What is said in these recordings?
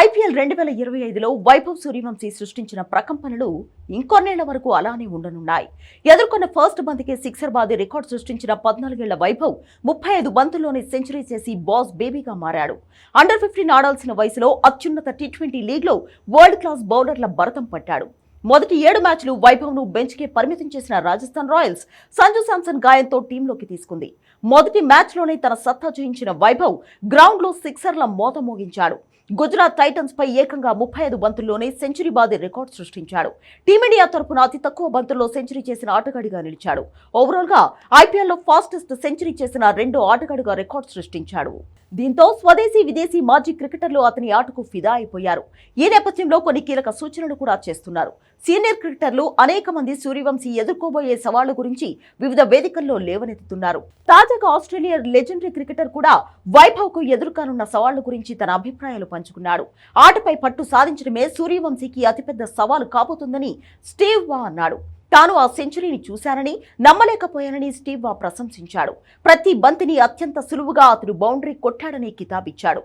IPL రెండు వేల ఇరవై ఐదులో వైభవ్ సూర్యవంశీ సృష్టించిన ప్రకంపనలు ఇంకొన్నేళ్ళ వరకు అలానే ఉండనున్నాయి. ఎదుర్కొన్న ఫస్ట్ బంతికే సిక్సర్ బాది రికార్డ్ సృష్టించిన పద్నాలుగేళ్ళ వైభవ్ ముప్పై ఐదు బంతుల్లోనే సెంచరీ చేసి బాస్ బేబీగా మారాడు. అండర్ ఫిఫ్టీన్ ఆడాల్సిన వయసులో అత్యున్నత టీ ట్వంటీ లీగ్లో వరల్డ్ క్లాస్ బౌలర్ల భరతం పట్టాడు. మొదటి ఏడు మ్యాచ్లు వైభవ్ను బెంచ్కే పరిమితం చేసిన రాజస్థాన్ రాయల్స్ సంజు శాంసన్ గాయంతో టీంలోకి తీసుకుంది. మొదటి మ్యాచ్లోనే తన సత్తా చూయించిన వైభవ్ గ్రౌండ్లో సిక్సర్ల మోత మోగించాడు. గుజరాత్ టైటన్స్ పై ఏకంగా ముప్పై ఐదు బంతుల్లోనే సెంచరీ బాది రికార్డు సృష్టించాడు. టీమిండియా తరపున అతి తక్కువ బంతుల్లో సెంచరీ చేసిన ఆటగాడిగా నిలిచాడు. ఓవరాల్గా ఐపీఎల్లో ఫాస్టెస్ట్ సెంచరీ చేసిన రెండో ఆటగాడిగా రికార్డు సృష్టించాడు. దీంతో స్వదేశీ విదేశీ మాజీ క్రికెటర్లు అతని ఆటకు ఫిదా అయిపోయారు. ఈ నేపథ్యంలో కొన్ని కీలక సూచనలు కూడా చేస్తున్నారు. సీనియర్ క్రికెటర్లు అనేక మంది సూర్యవంశీ ఎదుర్కోబోయే సవాళ్ళ గురించి వివిధ వేదికల్లో లేవనెత్తుతున్నారు. తాజాగా ఆస్ట్రేలియా లెజెండరీ క్రికెటర్ కూడా వైభవ్కు ఎదుర్కానున్న సవాళ్ళ గురించి తన అభిప్రాయాలు పంచుకున్నాడు. ఆటపై పట్టు సాధించడమే సూర్యవంశీకి అతిపెద్ద సవాలు కాబోతుందని స్టీవ్ వా అన్నాడు. తాను ఆ సెంచరీని చూశానని నమ్మలేకపోయానని స్టీవ్ వా ప్రశంసించాడు. ప్రతి బంతిని అత్యంత సులువుగా అతడు బౌండరీ కొట్టాడని కితాబిచ్చాడు.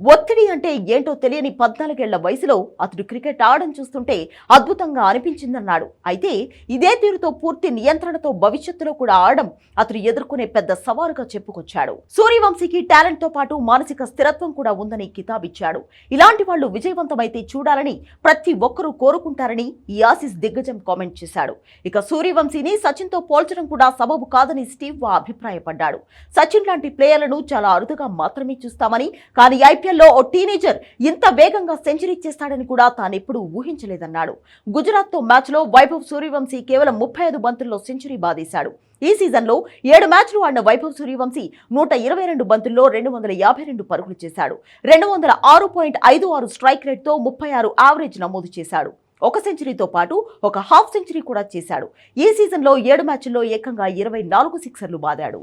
ఒత్తిడి అంటే ఏంటో తెలియని పద్నాలుగేళ్ళ వయసులో అతడు క్రికెట్ ఆడడం చూస్తుంటే అద్భుతంగా అనిపించిందన్నాడు. అయితే ఇదే తీరుతో పూర్తి నియంత్రణతో భవిష్యత్తులో కూడా ఆడడం అతడు ఎదుర్కొనే పెద్ద సవాలుగా చెప్పుకొచ్చాడు. సూర్యవంశీకి టాలెంట్తో పాటు మానసిక స్థిరత్వం కూడా ఉందని కితాబిచ్చాడు. ఇలాంటి వాళ్ళు విజయవంతమైతే చూడాలని ప్రతి ఒక్కరూ కోరుకుంటారని ఈ ఆసిస్ దిగ్గజం కామెంట్ చేశాడు. ఇక సూర్యవంశీని సచిన్తో పోల్చడం కూడా సబబు కాదని స్టీవ్ వా అభిప్రాయపడ్డాడు. సచిన్ లాంటి ప్లేయర్లను చాలా అరుదుగా మాత్రమే చూస్తామని కానీ ఐపీఎల్లో ఓ టీనేజర్ ఇంత వేగంగా సెంచరీ చేస్తాడని కూడా తానెప్పుడు ఊహించలేదన్నాడు. గుజరాత్తో మ్యాచ్లో వైభవ్ సూర్యవంశీ కేవలం ముప్పై ఐదు బంతుల్లో సెంచరీ బాధేశాడు ఈ సీజన్లో ఏడు మ్యాచ్లు ఆడిన వైభవ్ సూర్యవంశీ నూట ఇరవై రెండు బంతుల్లో రెండు వందల యాభై రెండు పరుగులు చేశాడు. రెండు వందల ఆరు పాయింట్ ఐదు ఆరు స్ట్రైక్ రేట్తో ముప్పై ఆరు యావరేజ్ నమోదు చేశాడు. ఒక సెంచరీతో పాటు ఒక హాఫ్ సెంచరీ కూడా చేశాడు. ఈ సీజన్లో ఏడు మ్యాచ్ల్లో ఏకంగా ఇరవై నాలుగు సిక్సర్లు బాదాడు.